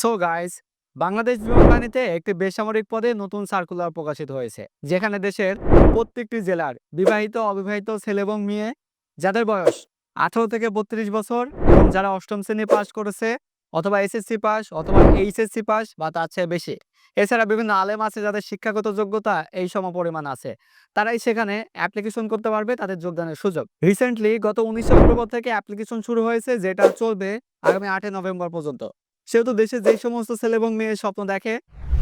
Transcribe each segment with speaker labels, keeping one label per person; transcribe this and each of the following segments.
Speaker 1: So guys Bangladesh বিমান বাহিনীতে একটি বেসামরিক পদে নতুন সার্কুলার প্রকাশিত হয়েছে, যেখানে দেশের প্রত্যেকটি জেলার বিবাহিত, অবিবাহিত ছেলে এবং মেয়ে যাদের বয়স আঠারো থেকে বত্রিশ বছর এবং যারা অষ্টম শ্রেণি পাস করেছে অথবা এসএসসি পাস অথবা এইচএসসি পাস বা তার চেয়ে বেশি। এছাড়া বিভিন্ন আলেম আছে যাদের শিক্ষাগত যোগ্যতা এই সম পরিমাণ আছে। তারাই সেখানে অ্যাপ্লিকেশন করতে পারবে তাদের যোগদানের সুযোগ। রিসেন্টলি গত উনিশে অক্টোবর থেকে অ্যাপ্লিকেশন শুরু হয়েছে, যেটা চলবে আগামী আটই নভেম্বর পর্যন্ত। সেহেতু দেশে যেই সমস্ত ছেলে এবং মেয়ে স্বপ্ন দেখে,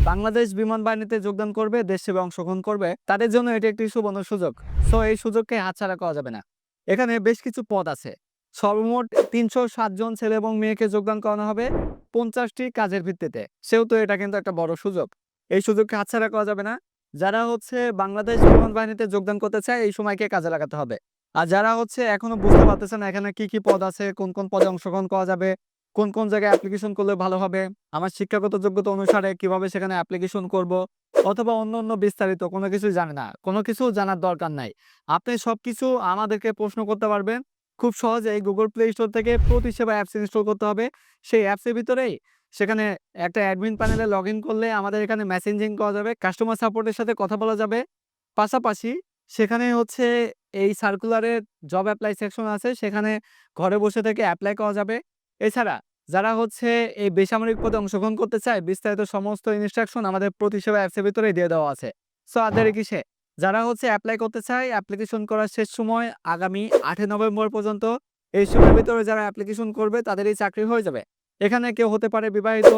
Speaker 1: বাংলাদেশ বিমান বাহিনীতে যোগদান করবে, দেশ সেবা অংশগ্রহণ করবে, তাদের জন্য এটি একটি সুবর্ণ সুযোগ। সো এই সুযোগকে হাতছাড়া করা যাবে না। এখানে বেশ কিছু পদ আছে। সর্বমোট তিনশো জন ছেলে এবং মেয়েকে যোগদান করানো হবে পঞ্চাশটি কাজের ভিত্তিতে। সেহেতু এটা কিন্তু একটা বড় সুযোগ। এই সুযোগকে হাতছাড়া করা যাবে না। যারা হচ্ছে বাংলাদেশ বিমান বাহিনীতে যোগদান করতে চায়, এই সময়কে কাজে লাগাতে হবে। আর যারা হচ্ছে এখনও বুঝতে পারতেছে না এখানে কি কি পদ আছে, কোন কোন পদে অংশগ্রহণ করা যাবে কোন কোন জায়গায় অ্যাপ্লিকেশন করলে ভালো হবে? আমার শিক্ষাগত যোগ্যতা অনুসারে কীভাবে সেখানে অ্যাপ্লিকেশন করব? অথবা অন্য অন্য বিস্তারিত কোনো কিছু জানে না। কোনো কিছু জানার দরকার নাই। আপনি সব কিছু আমাদেরকে প্রশ্ন করতে পারবেন। খুব সহজেই গুগল প্লে স্টোর থেকে প্রতি সেবা অ্যাপস ইনস্টল করতে হবে। সেই অ্যাপসের ভিতরেই সেখানে একটা অ্যাডমিন প্যানেলে লগ করলে আমাদের এখানে মেসেঞ্জিং করা যাবে কাস্টমার সাপোর্টের সাথে কথা বলা যাবে। পাশাপাশি সেখানে হচ্ছে এই সার্কুলারের জব অ্যাপ্লাই সেকশন আছে। সেখানে ঘরে বসে থেকে অ্যাপ্লাই করা যাবে। এছাড়া যারা হচ্ছে এই বেসামরিক পদে অংশগ্রহণ করতে চায় বিস্তারিত সমস্ত ইনস্ট্রাকশন আমাদের প্রতিসেবা অ্যাপসের ভিতরে দিয়ে দেওয়া আছে। সো আর দেরি কিসে? যারা হচ্ছে অ্যাপ্লাই করতে চায় অ্যাপ্লিকেশন করার শেষ সময় আগামী আটই নভেম্বর পর্যন্ত এই সময়ের ভিতরে যারা অ্যাপ্লিকেশন করবে তাদেরই চাকরি হয়ে যাবে। এখানে কেউ হতে পারে বিবাহিত,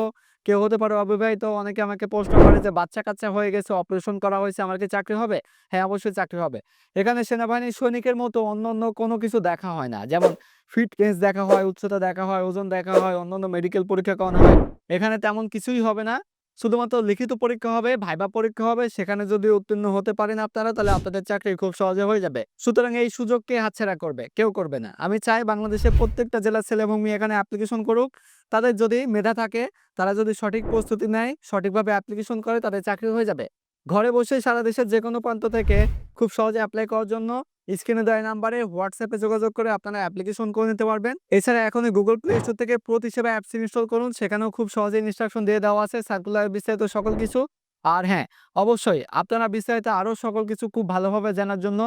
Speaker 1: কেউ হতে পারে অবিবাহিত। অনেকে আমাকে প্রশ্ন করে যে বাচ্চা কাচ্চা হয়ে গেছে অপারেশন করা হয়েছে, আমার কি চাকরি হবে? হ্যাঁ অবশ্যই চাকরি হবে। এখানে সেনাবাহিনীর সৈনিকের মতো অন্য অন্য কোনো কিছু দেখা হয় না। যেমন ফিটনেস দেখা হয়, উচ্চতা দেখা হয়, ওজন দেখা হয়, অন্যান্য মেডিকেল পরীক্ষা করানো হয়। এখানে তেমন কিছুই হবে না। শুধুমাত্র লিখিত পরীক্ষা হবে, ভাইবা পরীক্ষা হবে, সেখানে যদি উত্তীর্ণ হতে পারেন আপনারা, তাহলে আপনাদের চাকরি খুব সহজে হয়ে যাবে। সুতরাং এই সুযোগকে হাতছাড়া করবে, কেউ করবে না। আমি চাই বাংলাদেশের প্রত্যেকটা জেলার মেয়ে এখানে অ্যাপ্লিকেশন করুক। তাদের যদি মেধা থাকে, তারা যদি সঠিক প্রস্তুতি নেয়, সঠিকভাবে অ্যাপ্লিকেশন করে, তাদের চাকরি হয়ে যাবে। ঘরে বসে সারা দেশের যে কোনো প্রান্ত থেকে খুব সহজে অ্যাপ্লাই করার জন্য স্ক্রিনে দেওয়া নাম্বারে হোয়াটসঅ্যাপে যোগাযোগ করে আপনারা অ্যাপ্লিকেশন করে নিতে পারবেন। এছাড়া এখন গুগল প্লে স্টোর থেকে প্রতি সেবা অ্যাপস ইনস্টল করুন, সেখানেও খুব সহজে ইনস্ট্রাকশন দিয়ে দেওয়া আছে সার্কুলার বিস্তারিত সকল কিছু। আর হ্যাঁ অবশ্যই আপনারা বিস্তারিত আরও সকল কিছু খুব ভালোভাবে জানার জন্য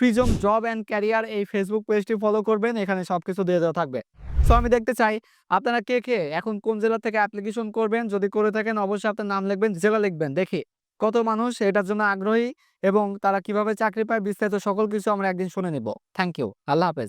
Speaker 1: ফ্রিজম জব অ্যান্ড ক্যারিয়ার এই ফেসবুক পেজটি ফলো করবেন, এখানে সব কিছু দিয়ে দেওয়া থাকবে। সো আমি দেখতে চাই আপনারা কে কে এখন কোন জেলা থেকে অ্যাপ্লিকেশন করবেন, যদি করে থাকেন অবশ্যই আপনার নাম লিখবেন, জেলা লিখবেন, দেখি। কত মানুষ এটার জন্য আগ্রহী এবং তারা কীভাবে চাকরি পায় বিস্তারিত সকল কিছু আমরা একদিন শুনে নেব। থ্যাংক ইউ আল্লাহ হাফেজ।